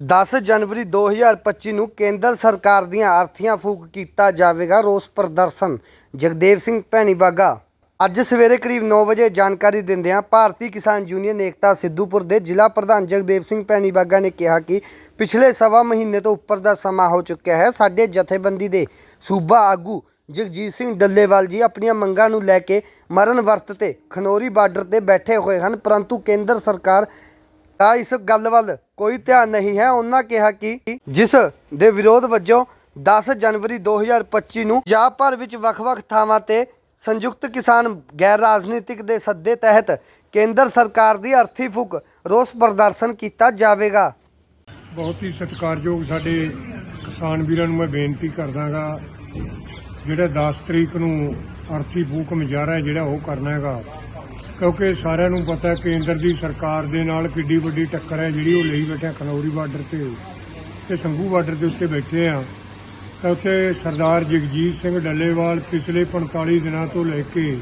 10 ਜਨਵਰੀ 2025 ਨੂੰ ਕੇਂਦਰ ਸਰਕਾਰ ਦੀਆਂ ਆਰਥੀਆਂ ਫੂਕ ਕੀਤਾ ਜਾਵੇਗਾ ਰੋਸ ਪ੍ਰਦਰਸ਼ਨ। ਜਗਦੇਵ ਸਿੰਘ ਭੈਣੀਬਾਗਾ ਅੱਜ ਸਵੇਰੇ ਕਰੀਬ 9 ਵਜੇ ਜਾਣਕਾਰੀ ਦਿੰਦਿਆਂ ਭਾਰਤੀ ਕਿਸਾਨ ਯੂਨੀਅਨ ਏਕਤਾ ਸਿੱਧੂਪੁਰ ਦੇ ਜ਼ਿਲ੍ਹਾ ਪ੍ਰਧਾਨ ਜਗਦੇਵ ਸਿੰਘ ਭੈਣੀਬਾਗਾ ਨੇ ਕਿਹਾ ਕਿ ਪਿਛਲੇ ਸਵਾ ਮਹੀਨੇ ਤੋਂ ਉੱਪਰ ਦਾ ਸਮਾਂ ਹੋ ਚੁੱਕਿਆ ਹੈ। ਸਾਡੇ ਜਥੇਬੰਦੀ ਦੇ ਸੂਬਾ ਆਗੂ ਜਗਜੀਤ ਸਿੰਘ ਡੱਲੇਵਾਲ ਜੀ ਆਪਣੀਆਂ ਮੰਗਾਂ ਨੂੰ ਲੈ ਕੇ ਮਰਨ ਵਰਤ ਤੇ ਖਨੌਰੀ ਬਾਰਡਰ ਤੇ ਬੈਠੇ ਹੋਏ ਹਨ, ਪਰੰਤੂ ਕੇਂਦਰ ਸਰਕਾਰ ਤਾਂ ਇਸ ਗੱਲ ਵੱਲ ਕੋਈ ਧਿਆਨ ਨਹੀਂ ਹੈ। ਉਹਨਾਂ ਕਿਹਾ ਕਿ ਜਿਸ ਦੇ ਵਿਰੋਧ ਵਜੋਂ 10 ਜਨਵਰੀ 2025 ਨੂੰ ਪੰਜਾਬ ਭਰ ਵਿੱਚ ਵੱਖ-ਵੱਖ ਥਾਵਾਂ ਤੇ ਸੰਯੁਕਤ ਕਿਸਾਨ ਗੈਰ ਰਾਜਨੀਤਿਕ ਦੇ ਸੱਦੇ ਤਹਿਤ ਕੇਂਦਰ ਸਰਕਾਰ ਦੀ ਅਰਥੀ ਫੂਕ ਰੋਸ ਪ੍ਰਦਰਸ਼ਨ ਕੀਤਾ ਜਾਵੇਗਾ। ਬਹੁਤ ਹੀ ਸਤਿਕਾਰਯੋਗ ਸਾਡੇ ਕਿਸਾਨ ਵੀਰਾਂ ਨੂੰ ਮੈਂ ਬੇਨਤੀ ਕਰਦਾਗਾ, ਜਿਹੜਾ 10 ਤਰੀਕ ਨੂੰ ਅਰਥੀ ਫੂਕ ਮੁਜ਼ਾਹਰਾ ਜਿਹੜਾ ਉਹ ਕਰਨਾ ਹੈਗਾ ਕਿਉਂਕਿ ਸਾਰਿਆਂ ਨੂੰ ਪਤਾ ਕੇਂਦਰ ਦੀ ਸਰਕਾਰ ਦੇ ਨਾਲ ਕਿੱਡੀ ਵੱਡੀ ਟੱਕਰ ਹੈ, ਜਿਹੜੀ ਉਹ ਲਈ ਬੈਠੇ ਆ ਖਨੌਰੀ ਬਾਰਡਰ ਤੇ। ਤੇ ਸੰਘੂ ਬਾਰਡਰ ਦੇ ਉੱਤੇ ਬੈਠੇ ਆ। ਤਾਂ ਉੱਥੇ ਸਰਦਾਰ ਜਗਜੀਤ ਸਿੰਘ ਡੱਲੇਵਾਲ ਪਿਛਲੇ 45 ਦਿਨਾਂ ਤੋਂ ਲੈ ਕੇ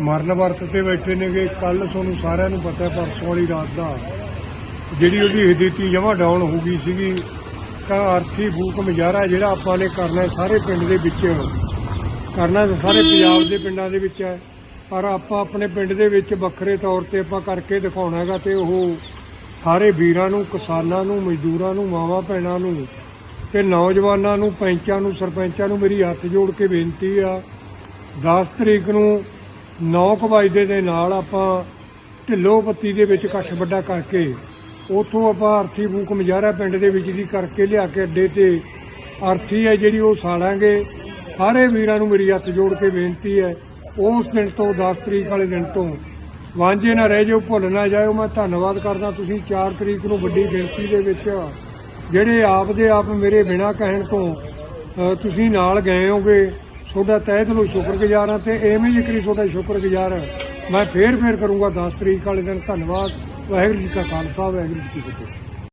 ਮਰਨ ਵਰਤ ਤੇ ਬੈਠੇ ਨੇਗੇ। ਕੱਲ ਤੁਹਾਨੂੰ ਸਾਰਿਆਂ ਨੂੰ ਪਤਾ ਪਰਸੋਂ ਵਾਲੀ ਰਾਤ ਦਾ ਜਿਹੜੀ ਉਹਦੀ ਹਦੀਤੀ ਜਮਾ ਡਾਊਨ ਹੋ ਗਈ ਸੀਗੀ, ਤਾਂ ਆਰਥੀ ਫੂਕ ਮੁਜ਼ਾਹਰਾ ਜਿਹੜਾ ਆਪਾਂ ਨੇ ਕਰਨਾ ਸਾਰੇ ਪਿੰਡ ਦੇ ਵਿੱਚ। ਕਰਨਾ ਤਾਂ ਸਾਰੇ ਪੰਜਾਬ ਦੇ ਪਿੰਡਾਂ ਦੇ ਵਿੱਚ ਹੈ। ਪਰ ਆਪਾਂ ਆਪਣੇ ਪਿੰਡ ਦੇ ਵਿੱਚ ਵੱਖਰੇ ਤੌਰ ਤੇ ਆਪਾਂ ਕਰਕੇ ਦਿਖਾਉਣਾ ਹੈਗਾ ਤੇ ਉਹ ਸਾਰੇ ਵੀਰਾਂ ਨੂੰ, ਕਿਸਾਨਾਂ ਨੂੰ, ਮਜ਼ਦੂਰਾਂ ਨੂੰ, ਮਾਵਾਂ ਭੈਣਾਂ ਨੂੰ ਤੇ ਨੌਜਵਾਨਾਂ ਨੂੰ, ਪੈਂਚਾਂ ਨੂੰ, ਸਰਪੰਚਾਂ ਨੂੰ ਮੇਰੀ ਹੱਥ ਜੋੜ ਕੇ ਬੇਨਤੀ ਆ 10 ਤਰੀਕ ਨੂੰ 9 ਵਜੇ ਦੇ ਨਾਲ ਆਪਾਂ ਢਿੱਲੋ ਪੱਤੀ ਦੇ ਵਿੱਚ ਇਕੱਠ ਵੱਡਾ ਕਰਕੇ ਉਥੋਂ ਆਪਾਂ ਅਰਥੀ ਫੂਕ ਮਜਾਰਾ ਪਿੰਡ ਦੇ ਵਿੱਚ ਦੀ ਕਰਕੇ ਲਿਆ ਕੇ ਅੱਡੇ ਤੇ ਅਰਥੀ ਹੈ ਜਿਹੜੀ ਉਹ ਸਾੜਾਂਗੇ ਸਾਰੇ ਵੀਰਾਂ ਨੂੰ ਮੇਰੀ ਹੱਥ ਜੋੜ ਕੇ ਬੇਨਤੀ ਹੈ ਉਸ ਦਿਨ ਤੋਂ 10 ਤਰੀਕ ਵਾਲੇ ਦਿਨ ਤੋਂ ਵਾਂਝੇ ਨਾ ਰਹਿ ਜਾਓ, ਭੁੱਲ ਨਾ ਜਾਇਓ। ਮੈਂ ਧੰਨਵਾਦ ਕਰਦਾ ਤੁਸੀਂ 4 ਤਰੀਕ ਨੂੰ ਵੱਡੀ ਗਿਣਤੀ ਦੇ ਵਿੱਚ ਜਿਹੜੇ ਆਪ ਦੇ ਆਪ ਮੇਰੇ ਬਿਨਾਂ ਕਹਿਣ ਤੋਂ ਤੁਸੀਂ ਨਾਲ ਗਏ ਹੋਗੇ ਤੁਹਾਡਾ ਤਹਿ ਦਿਲੋਂ ਸ਼ੁਕਰਗੁਜ਼ਾਰ ਹਾਂ ਤੇ ਐਵੇਂ ਜ਼ਿਕਰੀ ਤੁਹਾਡਾ ਸ਼ੁਕਰਗੁਜ਼ਾਰ ਮੈਂ ਫੇਰ ਫੇਰ ਕਰੂੰਗਾ 10 ਤਰੀਕ ਵਾਲੇ ਦਿਨ। ਧੰਨਵਾਦ। ਵਾਹਿਗੁਰੂ ਜੀ ਕਾ ਖਾਲਸਾ, ਵਾਹਿਗੁਰੂ ਜੀ ਕੀ ਫਤਿਹ।